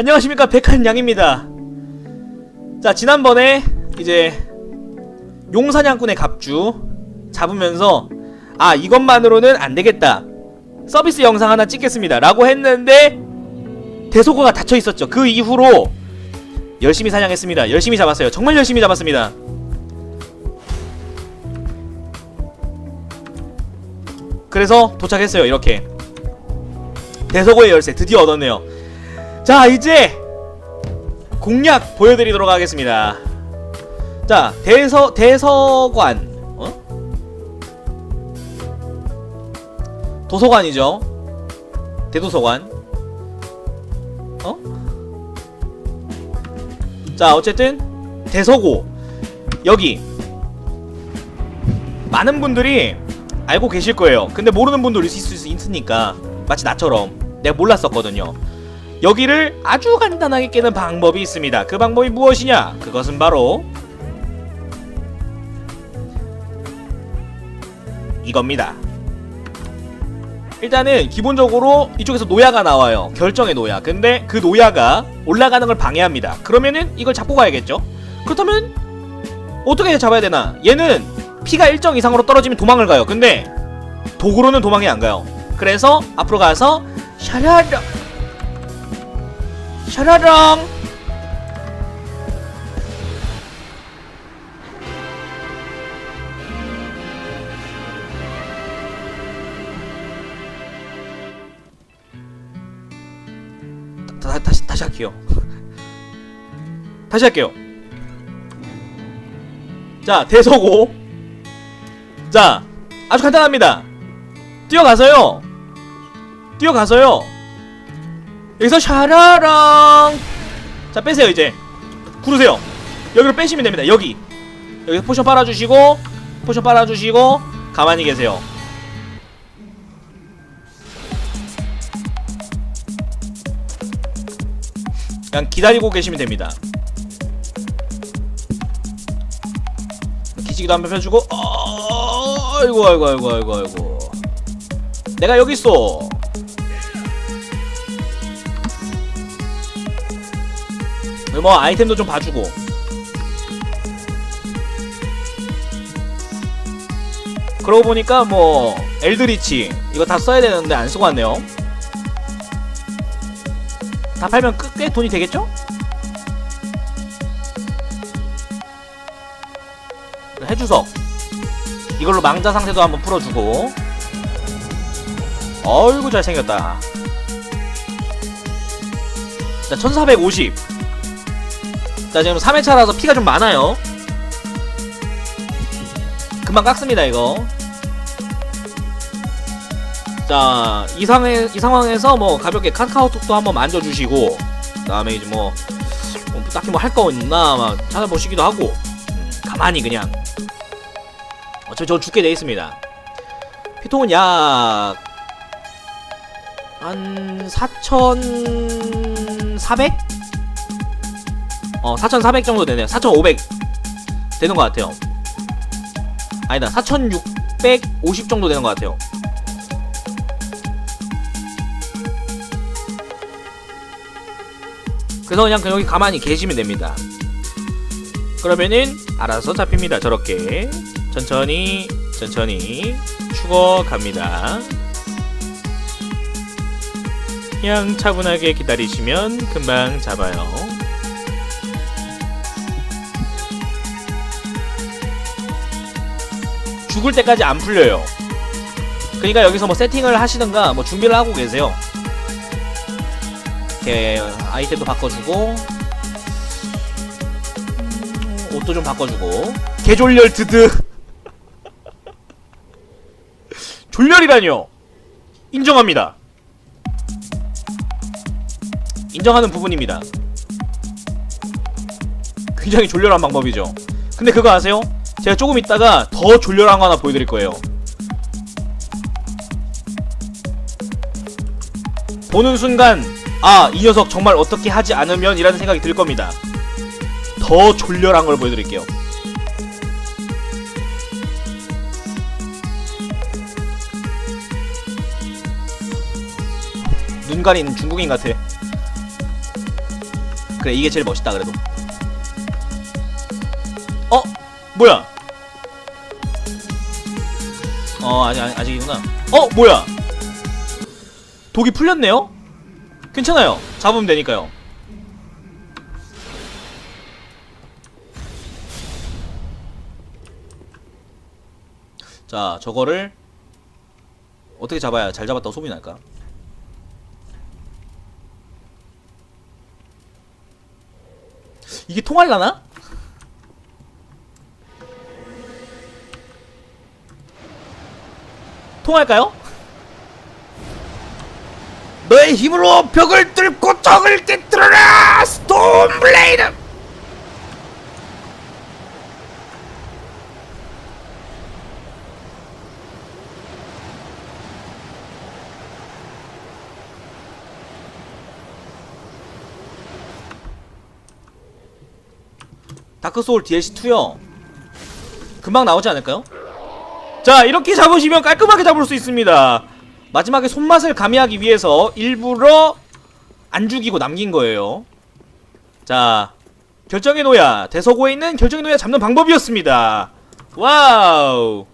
안녕하십니까 백한양입니다. 자 지난번에 이제 용사냥꾼의 갑주 잡으면서 아 이것만으로는 안되겠다. 서비스 영상 하나 찍겠습니다. 라고 했는데 대소고가 닫혀있었죠. 그 이후로 열심히 사냥했습니다. 열심히 잡았어요. 정말 열심히 잡았습니다. 그래서 도착했어요 이렇게. 대서고의 열쇠 드디어 얻었네요 자 이제 공략 보여드리도록 하겠습니다. 자 대서 대서관 어? 도서관이죠? 대도서관. 어? 자 어쨌든 대서고. 여기 많은 분들이 알고 계실 거예요. 근데 모르는 분도 있을 수 있으니까 마치 나처럼. 내가 몰랐었거든요 여기를 아주 간단하게 깨는 방법이 있습니다. 그 방법이 무엇이냐? 그것은 바로 이겁니다. 일단은 기본적으로 이쪽에서 노야가 나와요. 결정의 노야. 근데 그 노야가 올라가는 걸 방해합니다. 그러면은 이걸 잡고 가야겠죠? 그렇다면 어떻게 잡아야 되나? 얘는 피가 일정 이상으로 떨어지면 도망을 가요. 근데 도구로는 도망이 안 가요. 그래서 앞으로 가서 샤라라 샤라랑 다, 다, 다시 다시 할게요. 다시 할게요. 자 대서고 자 아주 간단합니다. 뛰어가서요. 뛰어가서요. 여기서 샤라랑. 자 빼세요 이제. 구르세요. 여기로 빼시면 됩니다. 여기. 여기서 포션 빨아주시고 포션 빨아주시고 가만히 계세요. 그냥 기다리고 계시면 됩니다. 기지기도 한번 펴주고 어, 아이고 아이고 아이고 아이고 아이고. 내가 여기 있어 뭐 아이템도 좀 봐주고. 그러고 보니까 뭐 엘드리치. 이거 다 써야 되는데 안 쓰고 왔네요. 다 팔면 꽤, 꽤 돈이 되겠죠? 해주석. 이걸로 망자 상태도 한번 풀어주고. 어이구 잘생겼다. 자 1450 자 지금 3회차라서 피가 좀 많아요. 금방 깎습니다 이거. 자, 이, 상황에, 이 상황에서 뭐 가볍게 카카오톡도 한번 만져주시고 그 다음에 이제 뭐, 뭐 딱히 뭐 할 거 있나 막 찾아보시기도 하고 음, 가만히 그냥. 어차피 저 죽게 돼 있습니다. 피통은 약... 한... 4,400? 어, 4,400 정도 되네요. 4,500 되는 것 같아요. 아니다, 4,650 정도 되는 것 같아요. 그래서 그냥 여기 가만히 계시면 됩니다. 그러면은 알아서 잡힙니다. 저렇게 천천히 천천히 죽어갑니다. 그냥 차분하게 기다리시면 금방 잡아요. 죽을 때까지 안 풀려요. 그러니까 여기서 뭐 세팅을 하시든가 뭐 준비를 하고 계세요. 이렇게 아이템도 바꿔주고 음, 옷도 좀 바꿔주고 개졸렬 드드 졸렬이라뇨 인정합니다. 인정하는 부분입니다. 굉장히 졸렬한 방법이죠. 근데 그거 아세요? 제가 조금 있다가 더 졸렬한 거 하나 보여드릴 거예요. 보는 순간 아 이 녀석 정말 어떻게 하지 않으면 이라는 생각이 들 겁니다. 더 졸렬한 걸 보여드릴게요. 눈 가린 중국인 같아. 그래 이게 제일 멋있다 그래도 어? 뭐야 어 아직 아직- 아직이구나 어 뭐야? 독이 풀렸네요? 괜찮아요. 잡으면 되니까요. 자 저거를 어떻게 잡아야 잘 잡았다고 소문이 날까? 이게 통할라나? 통할까요? 너의 힘으로 벽을 뚫고 적을 깨뜨려라 스톤블레이드 다크소울 DLC2요 금방 나오지 않을까요? 자 이렇게 잡으시면 깔끔하게 잡을 수 있습니다. 마지막에 손맛을 가미하기 위해서 일부러 안 죽이고 남긴 거예요. 자 결정의 노야. 대서고에 있는 결정의 노야 잡는 방법이었습니다. 와우.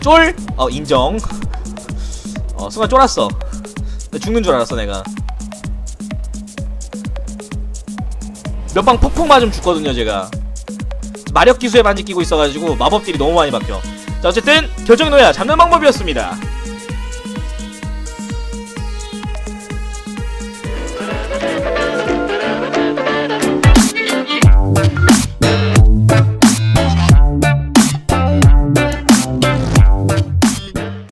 쫄? 어 인정. 어 순간 쫄았어. 죽는 줄 알았어 내가. 몇방 푹푹 맞으면 죽거든요 제가 마력 기수에 반지 끼고 있어가지고 마법들이 너무 많이 바뀌어. 자 어쨌든 결정의 노야. 잡는 방법이었습니다